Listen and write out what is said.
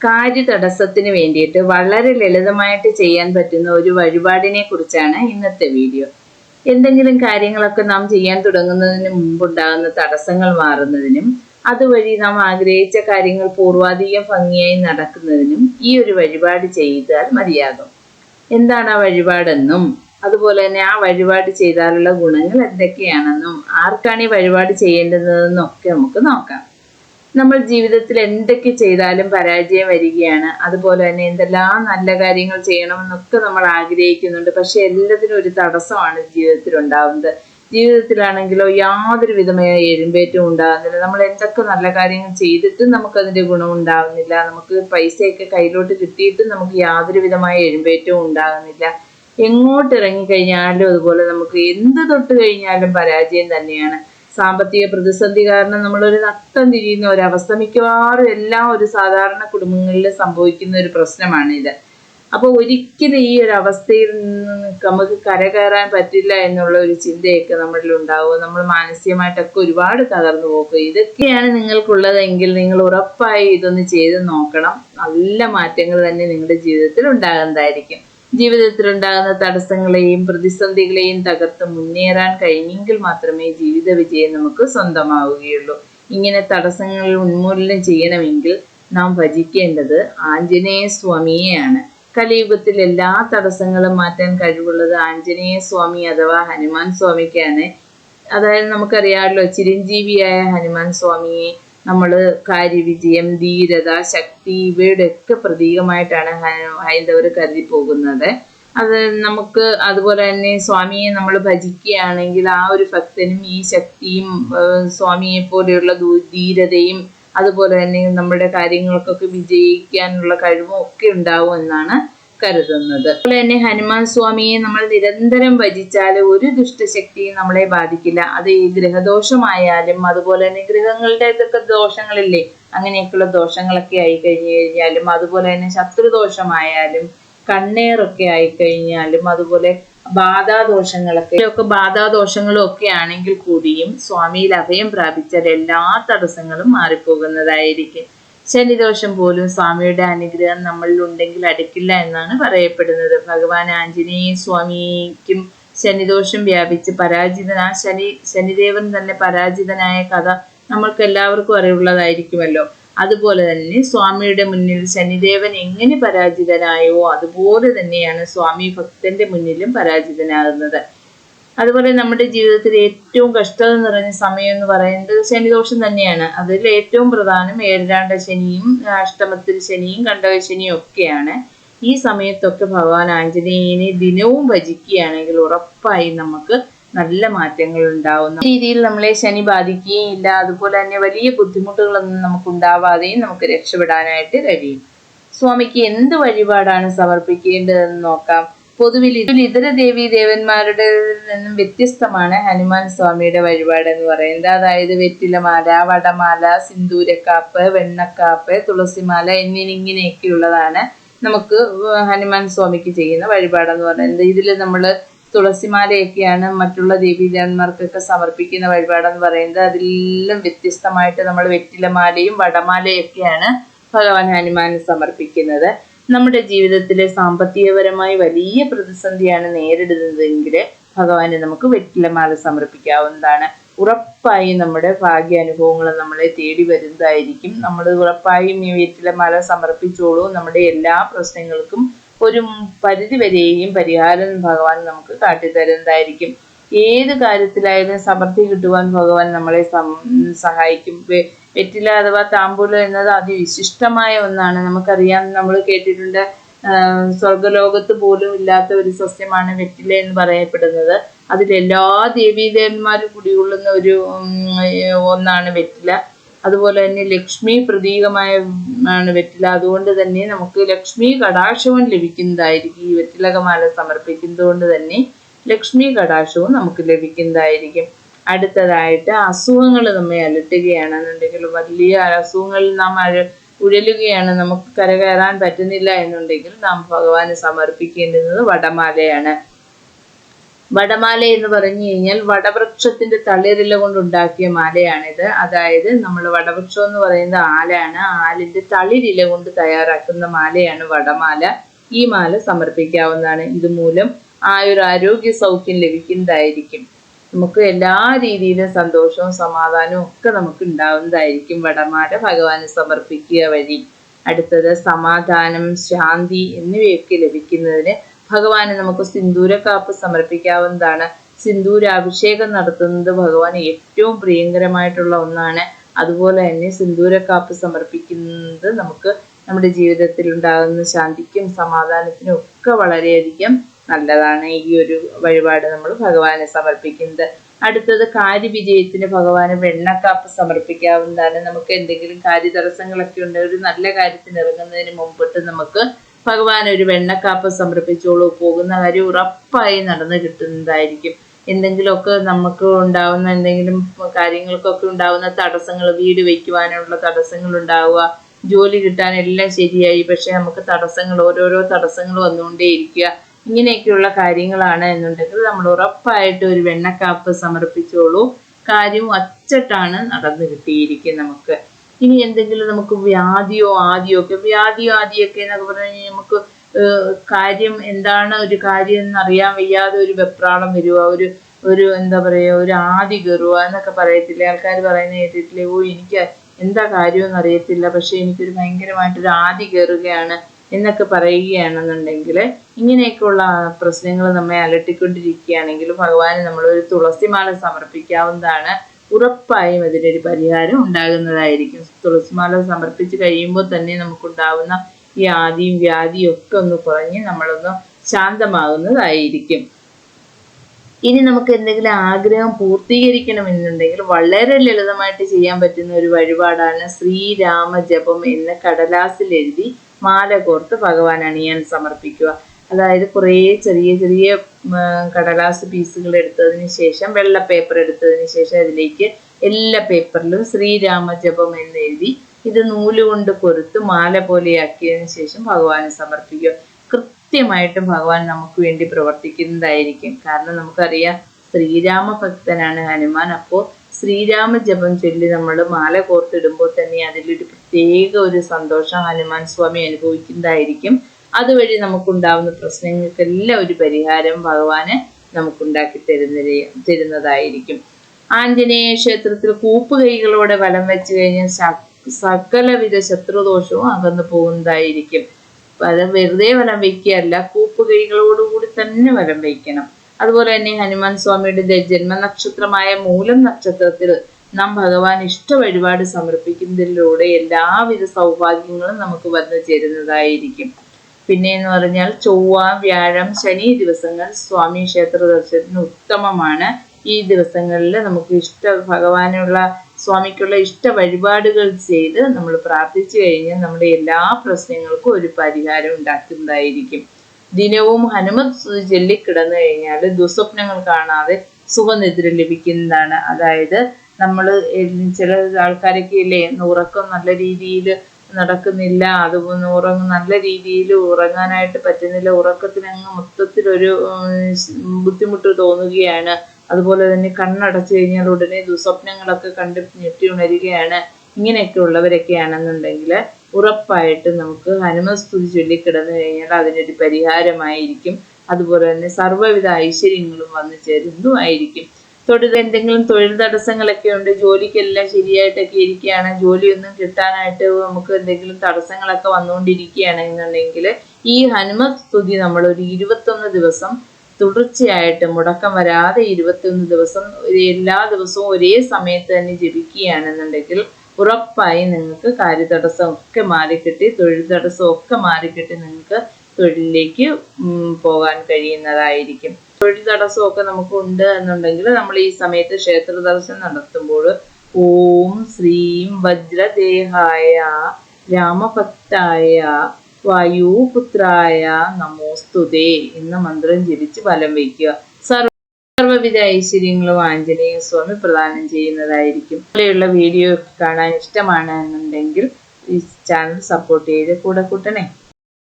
കാര്യതടസ്സത്തിന് വേണ്ടിയിട്ട് വളരെ ലളിതമായിട്ട് ചെയ്യാൻ പറ്റുന്ന ഒരു വഴിപാടിനെ കുറിച്ചാണ് ഇന്നത്തെ വീഡിയോ. എന്തെങ്കിലും കാര്യങ്ങളൊക്കെ നാം ചെയ്യാൻ തുടങ്ങുന്നതിന് മുമ്പുണ്ടാകുന്ന തടസ്സങ്ങൾ മാറുന്നതിനും അതുവഴി നാം ആഗ്രഹിച്ച കാര്യങ്ങൾ പൂർവാധികം ഭംഗിയായി നടക്കുന്നതിനും ഈ ഒരു വഴിപാട് ചെയ്താൽ മതിയാകും. എന്താണ് ആ വഴിപാടെന്നും അതുപോലെ തന്നെ ആ വഴിപാട് ചെയ്താലുള്ള ഗുണങ്ങൾ എന്തൊക്കെയാണെന്നും ആർക്കാണ് ഈ വഴിപാട് ചെയ്യേണ്ടതെന്നും ഒക്കെ നമുക്ക് നോക്കാം. നമ്മൾ ജീവിതത്തിൽ എന്തൊക്കെ ചെയ്താലും പരാജയം വരികയാണ്. അതുപോലെ തന്നെ എന്തെല്ലാം നല്ല കാര്യങ്ങൾ ചെയ്യണമെന്നൊക്കെ നമ്മൾ ആഗ്രഹിക്കുന്നുണ്ട്. പക്ഷെ എല്ലാത്തിനും ഒരു തടസ്സമാണ് ജീവിതത്തിൽ ഉണ്ടാവുന്നത് ജീവിതത്തിലാണെങ്കിലോ യാതൊരു വിധമായ എഴുമ്പേറ്റവും ഉണ്ടാകുന്നില്ല. നമ്മൾ എന്തൊക്കെ നല്ല കാര്യങ്ങൾ ചെയ്തിട്ടും നമുക്കതിന്റെ ഗുണം ഉണ്ടാകുന്നില്ല നമുക്ക് പൈസയൊക്കെ കയ്യിലോട്ട് കിട്ടിയിട്ടും നമുക്ക് യാതൊരു വിധമായ എഴുമ്പേറ്റവും ഉണ്ടാകുന്നില്ല. എങ്ങോട്ട് ഇറങ്ങി കഴിഞ്ഞാലും അതുപോലെ നമുക്ക് എന്ത് തൊട്ട് കഴിഞ്ഞാലും പരാജയം തന്നെയാണ്. സാമ്പത്തിക പ്രതിസന്ധി കാരണം നമ്മളൊരു നട്ടം തിരിയുന്ന ഒരു അവസ്ഥ മിക്കവാറും എല്ലാം ഒരു സാധാരണ കുടുംബങ്ങളിൽ സംഭവിക്കുന്ന ഒരു പ്രശ്നമാണ് ഇത് അപ്പോൾ ഒരിക്കലും ഈ ഒരു അവസ്ഥയിൽ നിന്ന് നമുക്ക് കരകയറാൻ പറ്റില്ല എന്നുള്ള ഒരു ചിന്തയൊക്കെ നമ്മളിൽ ഉണ്ടാവും. നമ്മൾ മാനസികമായിട്ടൊക്കെ ഒരുപാട് തകർന്നു പോകും. ഇതൊക്കെയാണ് നിങ്ങൾക്കുള്ളതെങ്കിൽ നിങ്ങൾ ഉറപ്പായി ഇതൊന്ന് ചെയ്ത് നോക്കണം. നല്ല മാറ്റങ്ങൾ തന്നെ നിങ്ങളുടെ ജീവിതത്തിൽ ഉണ്ടാകുന്നതായിരിക്കും. ജീവിതത്തിൽ ഉണ്ടാകുന്ന തടസ്സങ്ങളെയും പ്രതിസന്ധികളെയും തകർത്ത് മുന്നേറാൻ കഴിഞ്ഞെങ്കിൽ മാത്രമേ ജീവിത വിജയം നമുക്ക് സ്വന്തമാവുകയുള്ളൂ. ഇങ്ങനെ തടസ്സങ്ങൾ ഉന്മൂലനം ചെയ്യണമെങ്കിൽ നാം ഭജിക്കേണ്ടത് ആഞ്ജനേയ സ്വാമിയെയാണ്. കലിയുഗത്തിൽ എല്ലാ തടസ്സങ്ങളും മാറ്റാൻ കഴിവുള്ളത് ആഞ്ജനേയ സ്വാമി അഥവാ ഹനുമാൻ സ്വാമിക്കാണ്. അതായത് നമുക്കറിയാമല്ലോ ചിരഞ്ജീവിയായ ഹനുമാൻ സ്വാമിയെ നമ്മൾ കാര്യവിജയം ധീരത ശക്തി ഇവയുടെ ഒക്കെ പ്രതീകമായിട്ടാണ് ഹൈന്ദവർ കരുതി പോകുന്നത്. അത് നമുക്ക് അതുപോലെ തന്നെ സ്വാമിയെ നമ്മൾ ഭജിക്കുകയാണെങ്കിൽ ആ ഒരു ഭക്തനും ഈ ശക്തിയും സ്വാമിയെ പോലെയുള്ള ധീരതയും അതുപോലെ തന്നെ നമ്മുടെ കാര്യങ്ങൾക്കൊക്കെ വിജയിക്കാനുള്ള കഴിവും ഒക്കെ ഉണ്ടാവും എന്നാണ് കരുതുന്നത്. അതുപോലെ തന്നെ ഹനുമാൻ സ്വാമിയെ നമ്മൾ നിരന്തരം ഭജിച്ചാൽ ഒരു ദുഷ്ടശക്തിയും നമ്മളെ ബാധിക്കില്ല. അത് ഈ ഗ്രഹദോഷമായാലും അതുപോലെ തന്നെ ഗ്രഹങ്ങളുടെ ഇതൊക്കെ ദോഷങ്ങളില്ലേ അങ്ങനെയൊക്കെയുള്ള ദോഷങ്ങളൊക്കെ ആയി കഴിഞ്ഞു കഴിഞ്ഞാലും അതുപോലെ തന്നെ ശത്രുദോഷമായാലും കണ്ണേറൊക്കെ ആയി കഴിഞ്ഞാലും അതുപോലെ ബാധാദോഷങ്ങളൊക്കെ ഒക്കെ ബാധാദോഷങ്ങളും ഒക്കെ ആണെങ്കിൽ കൂടിയും സ്വാമിയിൽ അഭയം പ്രാപിച്ചാൽ എല്ലാ തടസ്സങ്ങളും മാറിപ്പോകുന്നതായിരിക്കും. ശനിദോഷം പോലും സ്വാമിയുടെ അനുഗ്രഹം നമ്മളിൽ ഉണ്ടെങ്കിൽ അടുക്കില്ല എന്നാണ് പറയപ്പെടുന്നത്. ഭഗവാൻ ആഞ്ജനേയ സ്വാമിക്കും ശനിദോഷം വ്യാപിച്ച് പരാജിതനാ ശനി ശനിദേവൻ തന്നെ പരാജിതനായ കഥ നമ്മൾക്ക് എല്ലാവർക്കും അറിവുള്ളതായിരിക്കുമല്ലോ. അതുപോലെ തന്നെ സ്വാമിയുടെ മുന്നിൽ ശനിദേവൻ എങ്ങനെ പരാജിതനായോ അതുപോലെ തന്നെയാണ് സ്വാമി ഭക്തന്റെ മുന്നിലും പരാജിതനാകുന്നത്. അതുപോലെ നമ്മുടെ ജീവിതത്തിൽ ഏറ്റവും കഷ്ടത നിറഞ്ഞ സമയം എന്ന് പറയുന്നത് ശനിദോഷം തന്നെയാണ്. അതിൽ ഏറ്റവും പ്രധാനം ഏഴരാണ്ട ശനിയും അഷ്ടമത്തിൽ ശനിയും കണ്ടക ശനിയും ഒക്കെയാണ്. ഈ സമയത്തൊക്കെ ഭഗവാൻ ആഞ്ജനേയനെ ദിനവും ഭജിക്കുകയാണെങ്കിൽ ഉറപ്പായി നമുക്ക് നല്ല മാറ്റങ്ങൾ ഉണ്ടാവുന്ന രീതിയിൽ നമ്മളെ ശനി ബാധിക്കുകയും ഇല്ല. അതുപോലെ തന്നെ വലിയ ബുദ്ധിമുട്ടുകളൊന്നും നമുക്ക് ഉണ്ടാവാതെയും നമുക്ക് രക്ഷപ്പെടാനായിട്ട് കഴിയും. സ്വാമിക്ക് എന്ത് വഴിപാടാണ് സമർപ്പിക്കേണ്ടതെന്ന് നോക്കാം. പൊതുവിൽ ഇതര ദേവി ദേവന്മാരുടെ നിന്നും വ്യത്യസ്തമാണ് ഹനുമാൻ സ്വാമിയുടെ വഴിപാട് എന്ന് പറയുന്നത്. അതായത് വെറ്റിലമാല വടമാല സിന്ദൂരക്കാപ്പ് വെണ്ണക്കാപ്പ് തുളസിമാല എന്നിങ്ങനെയൊക്കെയുള്ളതാണ് നമുക്ക് ഹനുമാൻ സ്വാമിക്ക് ചെയ്യുന്ന വഴിപാടെന്ന് പറയുന്നത്. ഇതിൽ നമ്മൾ തുളസിമാലയൊക്കെയാണ് മറ്റുള്ള ദേവീദേവന്മാർക്കൊക്കെ സമർപ്പിക്കുന്ന വഴിപാടെന്ന് പറയുന്നത്. അതിലെല്ലാം വ്യത്യസ്തമായിട്ട് നമ്മൾ വെറ്റിലമാലയും വടമാലയൊക്കെയാണ് ഭഗവാൻ ഹനുമാൻ സമർപ്പിക്കുന്നത്. നമ്മുടെ ജീവിതത്തിലെ സാമ്പത്തികപരമായി വലിയ പ്രതിസന്ധിയാണ് നേരിടുന്നതെങ്കിൽ ഭഗവാന് നമുക്ക് വെറ്റിലമാല സമർപ്പിക്കാവുന്നതാണ്. ഉറപ്പായും നമ്മുടെ ഭാഗ്യ അനുഭവങ്ങൾ നമ്മളെ തേടി വരുന്നതായിരിക്കും. നമ്മൾ ഉറപ്പായും ഈ വെറ്റിലമാല സമർപ്പിച്ചോളൂ. നമ്മുടെ എല്ലാ പ്രശ്നങ്ങൾക്കും ഒരു പരിധി വരെയും പരിഹാരം ഭഗവാൻ നമുക്ക് കാട്ടിത്തരുന്നതായിരിക്കും. ഏത് കാര്യത്തിലായാലും സമൃദ്ധി കിട്ടുവാൻ ഭഗവാൻ നമ്മളെ സഹായിക്കും. വെറ്റില അഥവാ താമ്പൂലം എന്നത് അതിവിശിഷ്ടമായ ഒന്നാണ്. നമുക്കറിയാം നമ്മൾ കേട്ടിട്ടുണ്ട് സ്വർഗലോകത്ത് പോലും ഇല്ലാത്ത ഒരു സസ്യമാണ് വെറ്റില എന്ന് പറയപ്പെടുന്നത്. അതിലെല്ലാ ദേവീദേവന്മാരും കുടികൊള്ളുന്ന ഒരു ഒന്നാണ് വെറ്റില. അതുപോലെ തന്നെ ലക്ഷ്മി പ്രതീകമായ ആണ് വെറ്റില. അതുകൊണ്ട് തന്നെ നമുക്ക് ലക്ഷ്മി കടാക്ഷവും ലഭിക്കുന്നതായിരിക്കും. ഈ വെറ്റിലകമാല സമർപ്പിക്കുന്നത് കൊണ്ട് തന്നെ ലക്ഷ്മി കടാക്ഷവും നമുക്ക് ലഭിക്കുന്നതായിരിക്കും. അടുത്തതായിട്ട് അസുഖങ്ങൾ നമ്മെ അലട്ടുകയാണെന്നുണ്ടെങ്കിൽ വലിയ അസുഖങ്ങളിൽ നാം അഴ ഉഴലുകയാണ്. നമുക്ക് കരകയറാൻ പറ്റുന്നില്ല എന്നുണ്ടെങ്കിൽ നാം ഭഗവാന് സമർപ്പിക്കേണ്ടുന്നത് വടമാലയാണ്. വടമാല എന്ന് പറഞ്ഞു കഴിഞ്ഞാൽ വടവൃക്ഷത്തിന്റെ തളിരില കൊണ്ടുണ്ടാക്കിയ മാലയാണിത്. അതായത് നമ്മൾ വടവൃക്ഷം എന്ന് പറയുന്ന ആലാണ് ആലിന്റെ തളിരില കൊണ്ട് തയ്യാറാക്കുന്ന മാലയാണ് വടമാല. ഈ മാല സമർപ്പിക്കാവുന്നതാണ്. ഇതുമൂലം ആ ഒരു ആരോഗ്യ സൗഖ്യം ലഭിക്കുന്നതായിരിക്കും. നമുക്ക് എല്ലാ രീതിയിലും സന്തോഷവും സമാധാനവും ഒക്കെ നമുക്ക് ഉണ്ടാവുന്നതായിരിക്കും. വടമാല ഭഗവാന് സമർപ്പിക്കുക വഴി. അടുത്തത് സമാധാനം ശാന്തി എന്നിവയൊക്കെ ലഭിക്കുന്നതിന് ഭഗവാന് നമുക്ക് സിന്ദൂരക്കാപ്പ് സമർപ്പിക്കാവുന്നതാണ്. സിന്ദൂരാഭിഷേകം നടത്തുന്നത് ഭഗവാന് ഏറ്റവും പ്രിയങ്കരമായിട്ടുള്ള ഒന്നാണ്. അതുപോലെ തന്നെ സിന്ദൂരക്കാപ്പ് സമർപ്പിക്കുന്നത് നമുക്ക് നമ്മുടെ ജീവിതത്തിൽ ഉണ്ടാകുന്ന ശാന്തിക്കും സമാധാനത്തിനും ഒക്കെ വളരെയധികം നല്ലതാണ് ഈ ഒരു വഴിപാട് നമ്മൾ ഭഗവാനെ സമർപ്പിക്കുന്നത്. അടുത്തത് കാര്യവിജയത്തിന് ഭഗവാന് വെണ്ണക്കാപ്പ് സമർപ്പിക്കാവുന്നതാണ്. നമുക്ക് എന്തെങ്കിലും കാര്യതടസ്സങ്ങളൊക്കെ ഉണ്ട് ഒരു നല്ല കാര്യത്തിന് ഇറങ്ങുന്നതിന് മുമ്പിട്ട് നമുക്ക് ഭഗവാൻ ഒരു വെണ്ണക്കാപ്പ് സമർപ്പിച്ചോളൂ. പോകുന്ന കാര്യം ഉറപ്പായി നടന്നു കിട്ടുന്നതായിരിക്കും. എന്തെങ്കിലുമൊക്കെ നമുക്ക് ഉണ്ടാവുന്ന എന്തെങ്കിലും കാര്യങ്ങൾക്കൊക്കെ ഉണ്ടാവുന്ന തടസ്സങ്ങൾ വീട് വയ്ക്കുവാനുള്ള തടസ്സങ്ങൾ ഉണ്ടാവുക ജോലി കിട്ടാൻ എല്ലാം ശരിയായി. പക്ഷെ നമുക്ക് തടസ്സങ്ങൾ ഓരോരോ തടസ്സങ്ങൾ വന്നുകൊണ്ടേയിരിക്കുക. ഇങ്ങനെയൊക്കെയുള്ള കാര്യങ്ങളാണ് എന്നുണ്ടെങ്കിൽ നമ്മൾ ഉറപ്പായിട്ട് ഒരു വെണ്ണക്കാപ്പ് സമർപ്പിച്ചോളൂ. കാര്യവും അച്ചട്ടാണ് നടന്നു കിട്ടിയിരിക്കും നമുക്ക്. ഇനി എന്തെങ്കിലും നമുക്ക് വ്യാധിയോ ആദിയോ ഒക്കെ വ്യാധിയോ ആദിയൊക്കെ എന്നൊക്കെ പറഞ്ഞു കഴിഞ്ഞാൽ നമുക്ക് കാര്യം എന്താണ് ഒരു കാര്യം എന്നറിയാൻ വയ്യാതെ ഒരു വെപ്രാളം വരിക ഒരു ഒരു എന്താ പറയുക ഒരു ആദി കയറുക എന്നൊക്കെ പറയത്തില്ലേ? ആൾക്കാർ പറയുന്ന കേട്ടിട്ടില്ലേ ഓ എനിക്ക് എന്താ കാര്യമെന്ന് അറിയത്തില്ല പക്ഷെ എനിക്കൊരു ഭയങ്കരമായിട്ടൊരു ആദി കയറുകയാണ്. എന്നൊക്കെ പറയുകയാണെന്നുണ്ടെങ്കിൽ ഇങ്ങനെയൊക്കെയുള്ള പ്രശ്നങ്ങൾ നമ്മെ അലട്ടിക്കൊണ്ടിരിക്കുകയാണെങ്കിൽ ഭഗവാന് നമ്മൾ ഒരു തുളസിമാല സമർപ്പിക്കാവുന്നതാണ്. ഉറപ്പായും അതിനൊരു പരിഹാരം ഉണ്ടാകുന്നതായിരിക്കും. തുളസിമാല സമർപ്പിച്ച് കഴിയുമ്പോൾ തന്നെ നമുക്കുണ്ടാവുന്ന ഈ ആദിയും വ്യാധിയും ഒക്കെ ഒന്ന് കുറഞ്ഞ് നമ്മളൊന്ന് ശാന്തമാകുന്നതായിരിക്കും. ഇനി നമുക്ക് എന്തെങ്കിലും ആഗ്രഹം പൂർത്തീകരിക്കണമെന്നുണ്ടെങ്കിൽ വളരെ ലളിതമായിട്ട് ചെയ്യാൻ പറ്റുന്ന ഒരു വഴിപാടാണ് ശ്രീരാമ ജപം എന്ന് കടലാസിൽ എഴുതി മാല കോർത്ത് ഭഗവാൻ അണിയാൻ സമർപ്പിക്കുക. അതായത് കുറേ ചെറിയ ചെറിയ കടലാസ് പീസുകൾ എടുത്തതിന് ശേഷം വെള്ള പേപ്പർ എടുത്തതിന് ശേഷം അതിലേക്ക് എല്ലാ പേപ്പറിലും ശ്രീരാമജപം എന്ന് എഴുതി ഇത് നൂലുകൊണ്ട് കൊരുത്ത് മാല പോലെയാക്കിയതിന് ശേഷം ഭഗവാന് സമർപ്പിക്കുക. കൃത്യമായിട്ടും ഭഗവാൻ നമുക്ക് വേണ്ടി പ്രവർത്തിക്കുന്നതായിരിക്കും. കാരണം നമുക്കറിയാം ശ്രീരാമ ഭക്തനാണ് ഹനുമാൻ. അപ്പോൾ ശ്രീരാമ ജപം ചൊല്ലി നമ്മൾ മാല കോർത്തിടുമ്പോൾ തന്നെ അതിലൊരു പ്രത്യേക ഒരു സന്തോഷം ഹനുമാൻ സ്വാമി അനുഭവിക്കുന്നതായിരിക്കും. അതുവഴി നമുക്കുണ്ടാവുന്ന പ്രശ്നങ്ങൾക്കെല്ലാം ഒരു പരിഹാരം ഭഗവാന് നമുക്കുണ്ടാക്കി തരുന്ന തരുന്നതായിരിക്കും. ആഞ്ജനേയ ക്ഷേത്രത്തിൽ കൂപ്പുകൈകളോടെ വലം വെച്ച് കഴിഞ്ഞാൽ സകലവിധ ശത്രുദോഷവും അകന്നു പോകുന്നതായിരിക്കും. വലം വെറുതെ വലം വയ്ക്കുകയല്ല കൂപ്പുകൈകളോടുകൂടി തന്നെ വലം വയ്ക്കണം അതുപോലെ തന്നെ ഹനുമാൻ സ്വാമിയുടെ ജന്മ നക്ഷത്രമായ മൂലം നക്ഷത്രത്തിൽ നാം ഭഗവാൻ ഇഷ്ട വഴിപാട് സമർപ്പിക്കുന്നതിലൂടെ എല്ലാവിധ സൗഭാഗ്യങ്ങളും നമുക്ക് വന്നു ചേരുന്നതായിരിക്കും. പിന്നെ എന്ന് പറഞ്ഞാൽ ചൊവ്വ വ്യാഴം ശനി ദിവസങ്ങൾ സ്വാമി ക്ഷേത്ര ദർശനത്തിന് ഉത്തമമാണ്. ഈ ദിവസങ്ങളിൽ നമുക്ക് ഇഷ്ട ഭഗവാനുള്ള സ്വാമിക്കുള്ള ഇഷ്ട വഴിപാടുകൾ ചെയ്ത് നമ്മൾ പ്രാർത്ഥിച്ചു കഴിഞ്ഞാൽ നമ്മുടെ എല്ലാ പ്രശ്നങ്ങൾക്കും ഒരു പരിഹാരം ഉണ്ടാക്കുന്നതായിരിക്കും. ദിനവും ഹനുമത് ചൊല്ലിക്കിടന്നു കഴിഞ്ഞാൽ ദുസ്വപ്നങ്ങൾ കാണാതെ സുഖനിദ്ര ലഭിക്കുന്നതാണ്. അതായത് നമ്മൾ ചില ആൾക്കാരൊക്കെ ഇല്ലേ ഉറക്കം നല്ല രീതിയിൽ നടക്കുന്നില്ല അത് ഉറങ്ങ നല്ല രീതിയിൽ ഉറങ്ങാനായിട്ട് പറ്റുന്നില്ല ഉറക്കത്തിനങ്ങ് മൊത്തത്തിലൊരു ബുദ്ധിമുട്ട് തോന്നുകയാണ്. അതുപോലെ തന്നെ കണ്ണടച്ചു കഴിഞ്ഞാൽ ഉടനെ ദുസ്വപ്നങ്ങളൊക്കെ കണ്ട് ഞെട്ടി ഉണരുകയാണ്. ഇങ്ങനെയൊക്കെ ഉള്ളവരൊക്കെയാണെന്നുണ്ടെങ്കിൽ ഉറപ്പായിട്ട് നമുക്ക് ഹനുമസ്തുതി ചൊല്ലിക്കിടന്നു കഴിഞ്ഞാൽ അതിനൊരു പരിഹാരമായിരിക്കും. അതുപോലെ തന്നെ സർവവിധ ഐശ്വര്യങ്ങളും വന്നു ചേരുന്നതുമായിരിക്കും. തൊഴിൽ എന്തെങ്കിലും തൊഴിൽ തടസ്സങ്ങളൊക്കെ ഉണ്ട് ജോലിക്കെല്ലാം ശരിയായിട്ടൊക്കെ ഇരിക്കുകയാണ് ജോലിയൊന്നും കിട്ടാനായിട്ട് നമുക്ക് എന്തെങ്കിലും തടസ്സങ്ങളൊക്കെ വന്നുകൊണ്ടിരിക്കുകയാണെന്നുണ്ടെങ്കിൽ ഈ ഹനുമസ്തുതി നമ്മൾ ഒരു ഇരുപത്തൊന്ന് ദിവസം തുടർച്ചയായിട്ട് മുടക്കം വരാതെ ഇരുപത്തിയൊന്ന് ദിവസം എല്ലാ ദിവസവും ഒരേ സമയത്ത് തന്നെ ജപിക്കുകയാണെന്നുണ്ടെങ്കിൽ ഉറപ്പായി നിങ്ങൾക്ക് കാര്യതടസ്സം ഒക്കെ മാറിക്കിട്ടി തൊഴിൽ തടസ്സം ഒക്കെ മാറിക്കിട്ടി നിങ്ങൾക്ക് തൊഴിലിലേക്ക് പോകാൻ കഴിയുന്നതായിരിക്കും. തൊഴിൽ തടസ്സമൊക്കെ നമുക്ക് ഉണ്ട് എന്നുണ്ടെങ്കിൽ നമ്മൾ ഈ സമയത്ത് ക്ഷേത്ര ദർശനം നടത്തുമ്പോൾ ഓം ശ്രീം വജ്രദേഹായ രാമഭക്തായ വായുപുത്രായ നമോസ്തുതേ എന്ന മന്ത്രം ജപിച്ച് ഫലം വയ്ക്കുക. സർവവിധ ഐശ്വര്യങ്ങളും ആഞ്ജനേയ സ്വാമി പ്രദാനം ചെയ്യുന്നതായിരിക്കും. പോലെയുള്ള വീഡിയോ കാണാൻ ഇഷ്ടമാണ് എന്നുണ്ടെങ്കിൽ ഈ ചാനൽ സപ്പോർട്ട് ചെയ്ത് കൂടെ കൂട്ടണേ.